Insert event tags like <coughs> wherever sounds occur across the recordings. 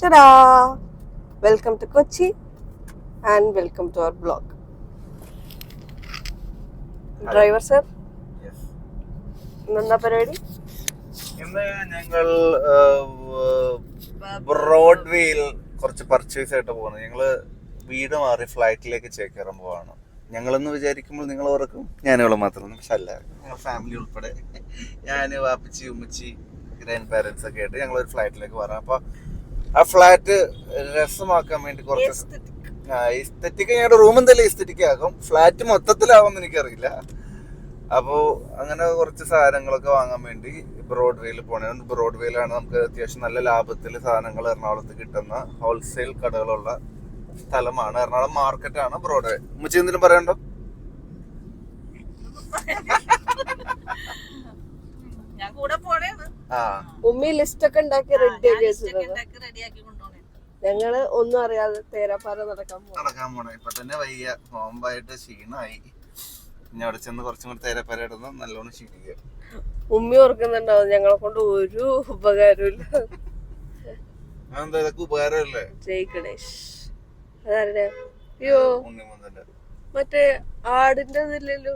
Ta-da! To Kochi and welcome to to blog blog. Driver sir എന്താ പരിപാടി ഇന്ന് ഞങ്ങൾ ബ്രോഡ്വേയിൽ കുറച്ച് പർച്ചേസ് ആയിട്ട് പോകുന്നത് ഞങ്ങൾ വീട് മാറി ഫ്ലൈറ്റിലേക്ക് ചേക്കേറാൻ പോവാണ്. ഞങ്ങളെന്ന് വിചാരിക്കുമ്പോൾ നിങ്ങൾ ഓർക്കും ഞാനുകൾ മാത്രം. പക്ഷെ അല്ല ഞങ്ങൾ ഫാമിലി ഉൾപ്പെടെ. ഞാൻ വാപ്പച്ചി ഉമ്മച്ചി ഗ്രാൻഡ് പാരൻസ് ഒക്കെ ആയിട്ട് ഞങ്ങൾ ഒരു ഫ്ലൈറ്റിലേക്ക് വരാം. അപ്പൊ ആ ഫ്ലാറ്റ് രസമാക്കാൻ വേണ്ടി കുറച്ച് ഇസ്തറ്റിക് ഞങ്ങളുടെ റൂം എന്തായാലും ഇസ്തറ്റിക് ആകും. ഫ്ലാറ്റ് മൊത്തത്തിലാവുമെന്ന് എനിക്കറിയില്ല. അപ്പോ അങ്ങനെ കുറച്ച് സാധനങ്ങളൊക്കെ വാങ്ങാൻ വേണ്ടി ബ്രോഡ്വേയിൽ പോണേ. ബ്രോഡ്വേയിലാണ് നമുക്ക് അത്യാവശ്യം നല്ല ലാഭത്തിൽ സാധനങ്ങൾ എറണാകുളത്ത് കിട്ടുന്ന ഹോൾസെയിൽ കടകളുള്ള സ്ഥലമാണ്. എറണാകുളം മാർക്കറ്റ് ആണ് ബ്രോഡ്വേ ഉമ്മച്ചി എന്തിനും പറയണ്ടോ? ഞാൻ കൂടെ പോണേന്ന്. ഉമ്മി ലിസ്റ്റ് ഒക്കെ ഉണ്ടാക്കി റെഡി ആക്കി വെച്ചിട്ടുണ്ട് ഞങ്ങൾ ഒന്നും അറിയാതെ തേരാപ്പാറ നടക്കാൻ പോകും നടക്കാൻ പോണേ. ഇപ്പൊ തന്നെ വയ്യ. നോമ്പായിട്ട് ക്ഷീണമായി ഇനി അവിടെ ചെന്ന് കുറച്ചും കൂടി തേരാപ്പാറ ഇടുന്ന നല്ലോണം ക്ഷീണിക്കുക ഉമ്മി ഓർക്കുന്നുണ്ടാവും ഞങ്ങളെ കൊണ്ട് ഒരു ഉപകാരമില്ല അതെന്താ? ഇതൊക്കെ ഉപകാരമല്ലേ? ജയ് ഗണേഷ്. അതാരുടെ? അയ്യോ. ഉണ്ണിമുന്തന്റെ മറ്റേ ആടിന്റെ ഇതില്ലല്ലോ.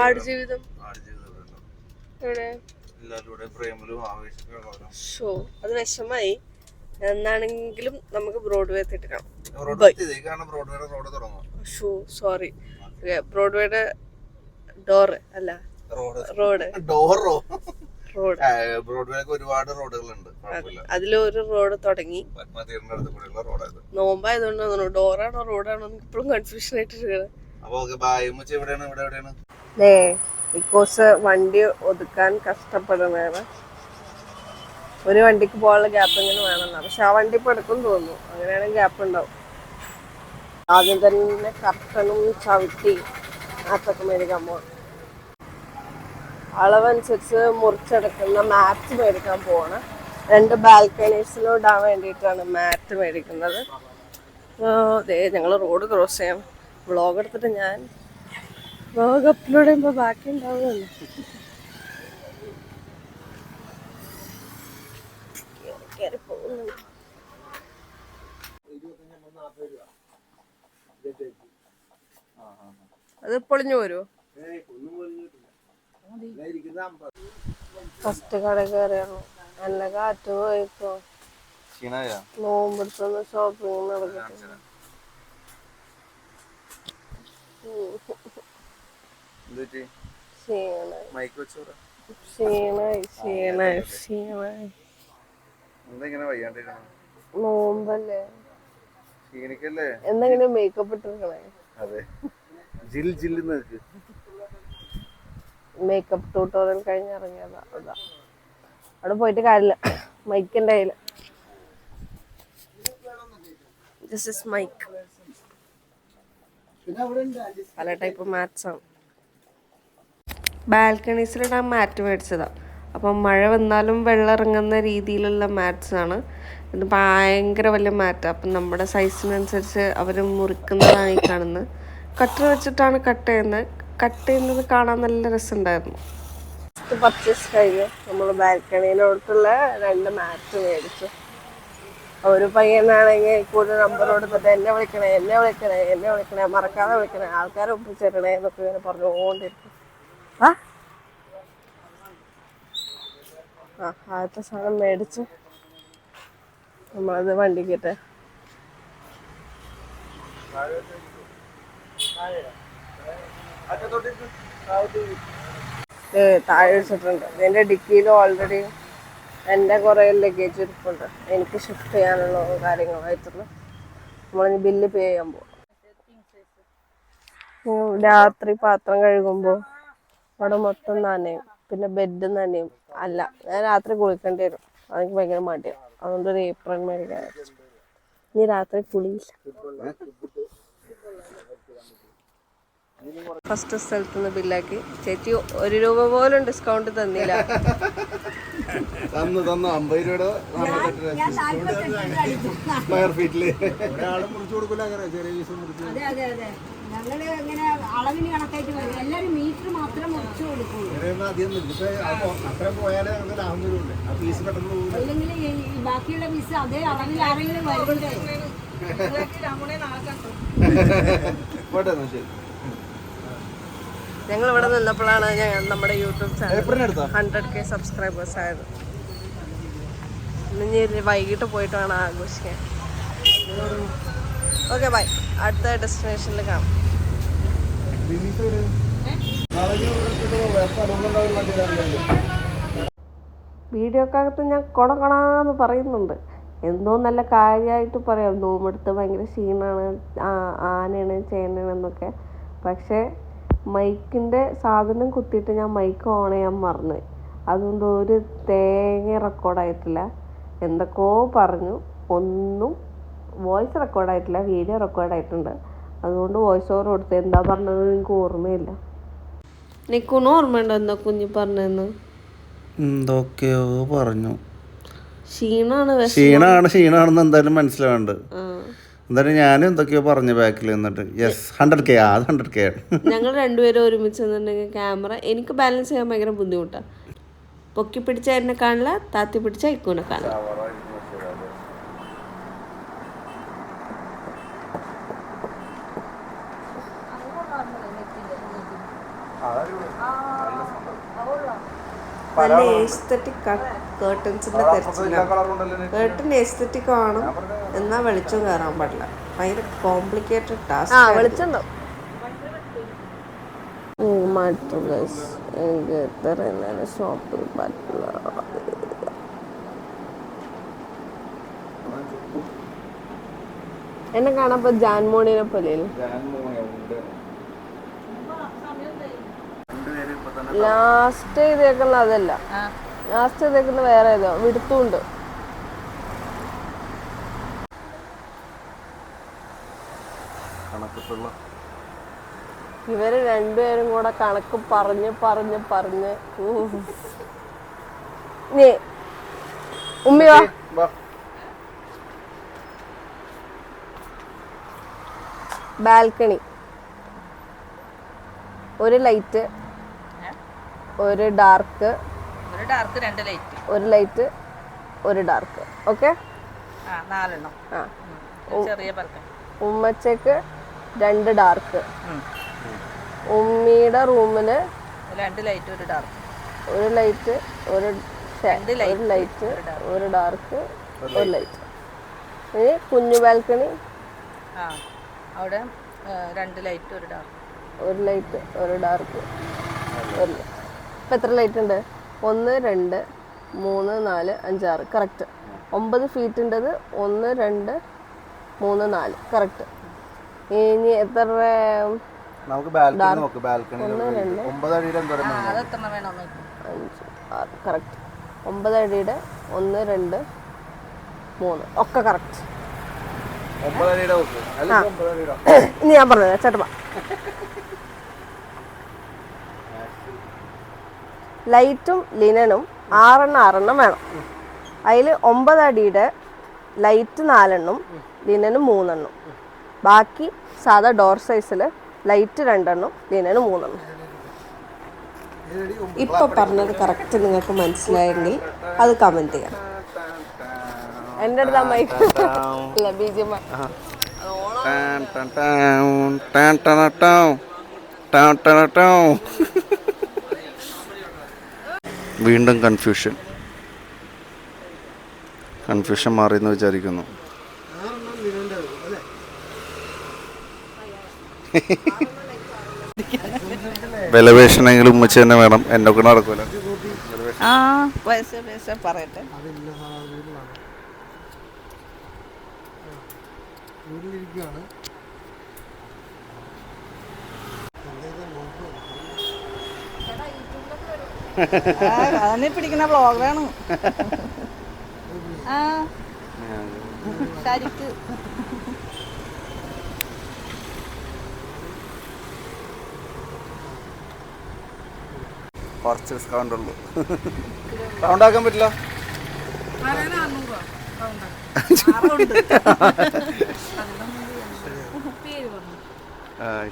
ആട് ജീവിതം. ആടുജീവിതമല്ലോ എവിടെ? എല്ലാവരുടെ പ്രേമലും ഷോ അത് വിഷമായി. എന്നാണെങ്കിലും നമുക്ക് ബ്രോഡ്വേ എത്തിയിട്ട് കാണാം. റോഡ് ബ്രോഡ്വേയുടെ ഷോ സോറി. ബ്രോഡ്വേയുടെ ഡോർ അല്ല റോഡ്. റോഡ്. ഡോറോ? റോഡ്. ബ്രോഡ്വേക്ക് ഒരുപാട് റോഡുകളുണ്ട്. അതിലൊരു റോഡ് തുടങ്ങി. നോമ്പായതുകൊണ്ട് തോന്നുന്നു ഡോറാണോ റോഡാണോ ഇപ്പോഴും കൺഫ്യൂഷൻ ആയിട്ട് അപ്പൊ എവിടെയാണ്? ഇവിടെ എവിടെയാണ്? ബിക്കോസ് വണ്ടി ഒതുക്കാൻ കഷ്ടപ്പെടുന്നതാണ്. ഒരു വണ്ടിക്ക് പോകാനുള്ള ഗ്യാപ്പ് ഇങ്ങനെ വേണമെന്നാണ്. പക്ഷെ ആ വണ്ടി ഇപ്പൊ എടുക്കും തോന്നുന്നു. അങ്ങനെയാണെങ്കിൽ ഗ്യാപ്പ് ഉണ്ടാവും. ആദ്യം തന്നെ കർട്ടനും ചവിട്ടി അത്തൊക്കെ മേടിക്കാൻ പോകണം അളവനുസരിച്ച് മുറിച്ചെടുക്കുന്ന മാറ്റ് മേടിക്കാൻ പോവാണ്. രണ്ട് ബാൽക്കണീസിലും ഇടാൻ വേണ്ടിയിട്ടാണ് മാറ്റ് മേടിക്കുന്നത്. ഞങ്ങൾ റോഡ് ക്രോസ് ചെയ്യാം. വ്ളോഗ് എടുത്തിട്ട് ഞാൻ വ്ളോഗ് അപ്ലോഡ് ചെയ്യുമ്പോൾ ബാക്കി ഉണ്ടാവുമല്ലോ കയറി പോകുന്നു. അത് പൊളിഞ്ഞു വരുമോ ഫസ്റ്റ് കട കയറിയാണോ നല്ല കാറ്റ് പോയിപ്പോ നോമ്പിടുത്ത നോമ്പെടുത്തൊന്ന് ഷോപ്പിംഗ് നടക്കട്ടെ നോമ്പല്ലേ? ക്ഷീണിക്കല്ലേ? എന്തെങ്കിലും മേക്കപ്പ് ഇട്ടിരിക്കണേ? അതെ. ജിൽ നിൽക്ക് മേക്കപ്പ് ട്യൂട്ടോറിയൽ കഴിഞ്ഞ് ഇറങ്ങിയതാ അതാ. അവിടെ പോയിട്ട് കാര്യമില്ല. മൈക്കിന്റെ കയ്യിൽ ദിസ് ഇസ് മൈക്ക് പല ടൈപ്പ് മാത്സ് ആണ്. ബാൽക്കണീസിലിടാൻ മാറ്റ് മേടിച്ചതാണ് അപ്പം മഴ വന്നാലും വെള്ളം ഇറങ്ങുന്ന രീതിയിലുള്ള മാറ്റ്സ് ആണ്. ഇത് ഭയങ്കര വലിയ മാറ്റ് അപ്പം നമ്മുടെ സൈസിനനുസരിച്ച് അവർ മുറിക്കുന്നതായി കാണുന്നത് കട്ടർ വെച്ചിട്ടാണ് കട്ട് ചെയ്യുന്നത്. കട്ട് ചെയ്യുന്നത് കാണാൻ നല്ല രസമുണ്ടായിരുന്നു. പർച്ചേസ് കഴിഞ്ഞു. നമ്മൾ ബാൽക്കണിയിലോട്ടുള്ള രണ്ട് മാറ്റ് മേടിച്ചു. ഒരു പയ്യനാണെങ്കിൽ കൂടുതൽ നമ്പർ കൊടുത്തിട്ട് എന്നെ വിളിക്കണേ എന്നെ വിളിക്കണേ എന്നെ വിളിക്കണേ മറക്കാതെ വിളിക്കണേ ആൾക്കാരെ ഒപ്പിച്ചിരണേ എന്നൊക്കെ ഇങ്ങനെ പറഞ്ഞുകൊണ്ടിരിക്കും. ആ. ആ ആദ്യത്തെ സാധനം മേടിച്ചു നമ്മളത് വണ്ടിക്കിട്ടെ ഏ താഴെ വെച്ചിട്ടുണ്ട്. എന്റെ ഡിക്കിയിൽ ഓൾറെഡി എന്റെ കുറേ ലഗേജ് ഇരിപ്പുണ്ട്. എനിക്ക് ഷിഫ്റ്റ് ചെയ്യാനുള്ള കാര്യങ്ങളായിട്ടുള്ള. നമ്മളിനി ബില്ല് പേ ചെയ്യാൻ പോകും രാത്രി പാത്രം കഴുകുമ്പോൾ അവിടെ മൊത്തം നനയും. പിന്നെ ബെഡ് നനയും. അല്ല ഞാൻ രാത്രി കുളിക്കേണ്ടി വരും. അതെനിക്ക് ഭയങ്കര മടിയാണ് അതുകൊണ്ട് ഒരു ഏപ്രിൽ മേടിക്കാൻ ഇനി രാത്രി കുളിയില്ല. ഫസ്റ്റ് സ്ഥലത്ത് നിന്ന് ബില്ലാക്കി ചേച്ചി ഒരു രൂപ പോലും ഡിസ്കൗണ്ട് തന്നില്ല. തന്നു തന്നു. അമ്പത് രൂപയുടെ സ്ക്വയർ ഫീറ്റിൽ ഒരാൾ മുറിച്ചു കൊടുക്കില്ല അങ്ങനെ ചെറിയ പീസ് മുറിച്ച് ഞങ്ങൾ ഇങ്ങനെ അളവിന് കണക്കായിട്ട് വരും. എല്ലാരും മീറ്റർ മാത്രം കൊടുക്കുള്ളൂ അല്ലെങ്കിൽ ഈ ബാക്കിയുള്ള പീസ് അതേ അളവിൽ ആരെങ്കിലും വരണ്ടേ രാമോണെ നാളെ കണ്ടു പോട്ടെ എന്നാ ശരി. ഞങ്ങൾ ഇവിടെ നിന്നപ്പോഴാണ് നമ്മുടെ YouTube channel hundred K subscribers ആയത്. ഇന്ന് ഇനി വൈകിട്ട് പോയിട്ട് വേണം ആഘോഷിക്കാൻ ഓക്കെ ബൈ അടുത്ത ഡെസ്റ്റിനേഷനിൽ കാണാം. വീഡിയോക്കകത്ത് ഞാൻ കൊണകൊണാന്ന് പറയുന്നുണ്ട്. എന്തോ നല്ല കാര്യമായിട്ട് പറയാം. നോമെടുത്ത് ഭയങ്കര ക്ഷീണമാണ് ആനയാണ് ചേനയാണ് എന്നൊക്കെ. പക്ഷേ മൈക്കിന്റെ സാധനം കുത്തിയിട്ട് ഞാൻ മൈക്ക് ഓൺ ചെയ്യാൻ മറന്നു. അതുകൊണ്ട് ഒരു തേങ്ങ റെക്കോർഡായിട്ടില്ല എന്തൊക്കെയോ പറഞ്ഞു. ഒന്നും വോയിസ് റെക്കോർഡായിട്ടില്ല വീഡിയോ റെക്കോർഡായിട്ടുണ്ട് അതുകൊണ്ട് വോയിസ് ഓവർ കൊടുത്ത് എന്താ പറഞ്ഞത് എനിക്ക് ഓർമ്മയില്ല. നിൽക്കണു ഓർമ്മയുണ്ടോ എന്താ കുഞ്ഞു പറഞ്ഞെന്ന് എന്തൊക്കെയോ പറഞ്ഞു. ക്ഷീണാണ് ക്ഷീണാണ് ക്ഷീണാണെന്ന് എന്തായാലും മനസ്സിലാവേണ്ട. ആ. എന്തായാലും ഞാനും എന്തൊക്കെയോ പറഞ്ഞു ബാക്കിൽ നിന്നിട്ട്. യെസ് ഹൺഡ്രഡ് കെ അത് ഹൺഡ്രഡ് കെ ഞങ്ങൾ രണ്ടുപേരും ഒരുമിച്ച് നിന്നിട്ടുണ്ടെങ്കിൽ ക്യാമറ എനിക്ക് ബാലൻസ് ചെയ്യാൻ ഭയങ്കര ബുദ്ധിമുട്ടാണ് പൊക്കി പിടിച്ച എന്നെ കാണില്ല താത്തി പിടിച്ച ഇക്കൂനെ കാണില്ല. നല്ല ഏസ്തറ്റിക് കേർട്ടൻസിന്റെ തെരച്ചിലാണ് കേട്ടൻ എസ്തറ്റിക് ആണ്? എന്നാ വെളിച്ചം കയറാൻ പാടില്ല. ഭയങ്കര കോംപ്ലിക്കേറ്റഡ് ടാസ്ക് എനിക്ക് എത്ര നേരം ഷോപ്പിൽ പറ്റില്ല. എന്നെ കാണാൻ ജാൻമോണിനെ പോലെയല്ലേ? ലാസ്റ്റ് ചെയ്തേക്കുന്ന അതല്ല. ലാസ്റ്റ് ചെയ്തേക്കുന്ന വേറെ ഏതോ. വിടുത്തുണ്ട്. ഇവർ രണ്ടുപേരും കൂടെ കണക്ക് പറഞ്ഞ് പറഞ്ഞ് പറഞ്ഞ്. <laughs> നീ ഉമ്മി വാ. ബാൽക്കണി. ഒരു ലൈറ്റ്. ഒരു ഡാർക്ക് ഒരു ഡാർക്ക് രണ്ട് ലൈറ്റ് ഒരു ലൈറ്റ് ഒരു ഡാർക്ക് ഓക്കെ ആ നാലെണ്ണം. ആ. ചെറിയ ബൽക്കൺ ഉമ്മച്ചക്ക് രണ്ട് ഡാർക്ക് ഉമ്മിയുടെ റൂമിന് രണ്ട് ലൈറ്റ് ഒരു ഡാർക്ക് ഒരു ലൈറ്റ് ഒരു രണ്ട് ഒരു ലൈറ്റ് ഒരു ഡാർക്ക് ഒരു ലൈറ്റ് ഇനി കുഞ്ഞു ബാൽക്കണി ആ അവിടെ രണ്ട് ലൈറ്റ് ഒരു ഡാർക്ക് ഒരു ലൈറ്റ് ഒരു ഡാർക്ക് ഒരു light. ഇപ്പം എത്ര ലൈറ്റ് ഉണ്ട്? ഒന്ന് രണ്ട് മൂന്ന് നാല് അഞ്ചാറ്. കറക്റ്റ് ഒമ്പത് ഫീറ്റിന്റെത് ഒന്ന് രണ്ട് മൂന്ന് നാല്. കറക്റ്റ് ഇനി എത്ര നമുക്ക് ബാൽക്കണി നോക്ക്. ബാൽക്കണി ഒമ്പത് അടിയുടെ അഞ്ച്. ആറ് കറക്റ്റ് ഒമ്പത് അടിയുടെ ഒന്ന് രണ്ട് മൂന്ന്. ഒക്കെ കറക്റ്റ് <coughs> ഇനി ഞാൻ പറഞ്ഞത് ചേട്ടപ്പാ ലൈറ്റും ലിനനും ആറെണ്ണം ആറെണ്ണം വേണം. അതിൽ ഒമ്പത് അടിയുടെ ലൈറ്റ് നാലെണ്ണം ലിനനും മൂന്നെണ്ണം. ബാക്കി സാധാ ഡോർ സൈസിൽ ലൈറ്റ് രണ്ടെണ്ണം ലിനന് മൂന്നെണ്ണം. ഇപ്പൊ പറഞ്ഞത് കറക്റ്റ് നിങ്ങൾക്ക് മനസ്സിലായെങ്കിൽ അത് കമന്റ് ചെയ്യാം. എന്റെ അടുത്ത് അമ്മായി അല്ല ബി ജി എം ടാൻ ടാൻ ടാൻ, ടാൻ ടാൻ ടാൻ, ടാൻ ടാൻ ടാൻ. വീണ്ടും കൺഫ്യൂഷൻ കൺഫ്യൂഷൻ മാറിയെന്ന് വിചാരിക്കുന്നു. വിലപേശണമെങ്കിലും ഉമ്മച്ച തന്നെ വേണം. എന്നെ കൊണ്ട് നടക്കൂല. ആ പൈസ പൈസ പറയട്ടെ അതിനെ പിടിക്കുന്ന ബ്ലോഗറാണ് ആ. ശരിക്ക്. കുറച്ച് ഡിസ്കൗണ്ട് ഉള്ളൂ. റൗണ്ട് ആക്കാൻ പറ്റില്ല?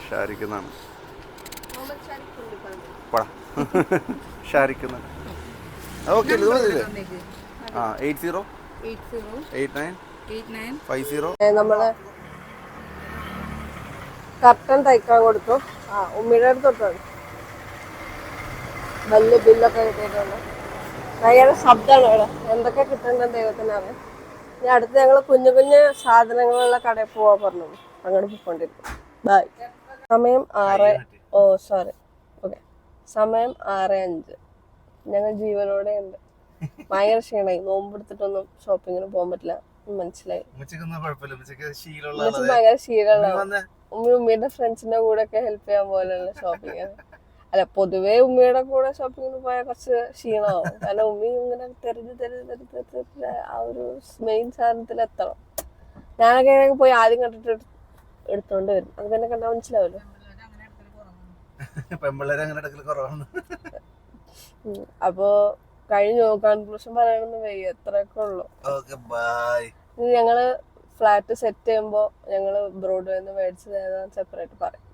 ഷാരിക്കുന്നാണ് പടാ. ഷാരിക്കുന്ന ഓക്കെ ആ eight zero eight nine five zero നമ്മൾ കർട്ടൻ തയ്ക്കാൻ കൊടുത്തു. ആ ഉമ്മിയുടെ അടുത്ത് തൊട്ടാണ് വലിയ ബില്ലൊക്കെ കിട്ടിയിട്ടുണ്ട്. ഭയങ്കര ശബ്ദമാണ് ഇവിടെ എന്തൊക്കെ കിട്ടുന്നുണ്ടെന്ന് ദൈവത്തിനറിയാം ഇനി അടുത്ത് ഞങ്ങൾ കുഞ്ഞു കുഞ്ഞു സാധനങ്ങളുള്ള കടയിൽ പോവാ പറഞ്ഞു. അങ്ങോട്ട് പോയിക്കൊണ്ടിരിക്കും. ബൈ സമയം ആറ് ഓ സോറി ഓക്കെ സമയം ആറ് അഞ്ച്. ഞങ്ങൾ ജീവനോടെ ഉണ്ട്. ഭയങ്കര ക്ഷീണമായി. നോമ്പെടുത്തിട്ടൊന്നും ഷോപ്പിങ്ങിന് പോകാൻ പറ്റില്ല. മനസ്സിലായി. ഭയങ്കര ക്ഷീണമുള്ള വന്ന്. ഉമ്മി ഉമ്മയുടെ ഫ്രണ്ട്സിന്റെ കൂടെ ഒക്കെ ഹെൽപ്പ് ചെയ്യാൻ പോലെയുള്ള ഷോപ്പിംഗ് അല്ല പൊതുവേ ഉമ്മയുടെ കൂടെ ഷോപ്പിങ്ങിന് പോയാൽ കുറച്ച് ക്ഷീണമാവും. കാരണം ഉമ്മി ഇങ്ങനെ തെരഞ്ഞ് തെരഞ്ഞ് തെരഞ്ഞ് തെരഞ്ഞ് ആ ഒരു മെയിൻ സാധനത്തിൽ എത്തണം. ഞാനൊക്കെ ഇങ്ങനെ പോയി ആദ്യം കണ്ടിട്ട് എടു- എടുത്തോണ്ട് വരും. അത് തന്നെ കണ്ടാൽ മനസ്സിലാവല്ലോ പെമ്പിള്ളേരെ അങ്ങനെ എടുക്കൽ കുറവാണ്. ഉം. കഴിഞ്ഞ കൺക്ലൂഷൻ പറയണമെന്ന് വയ്യ എത്രയൊക്കെ ഉള്ളു. ഞങ്ങൾ ഫ്ലാറ്റ് സെറ്റ് ചെയ്യുമ്പോ ഞങ്ങൾ ബ്രോഡ് നിന്ന് മേടിച്ചത് ഏതാന്ന് സെപ്പറേറ്റ് പറയാം.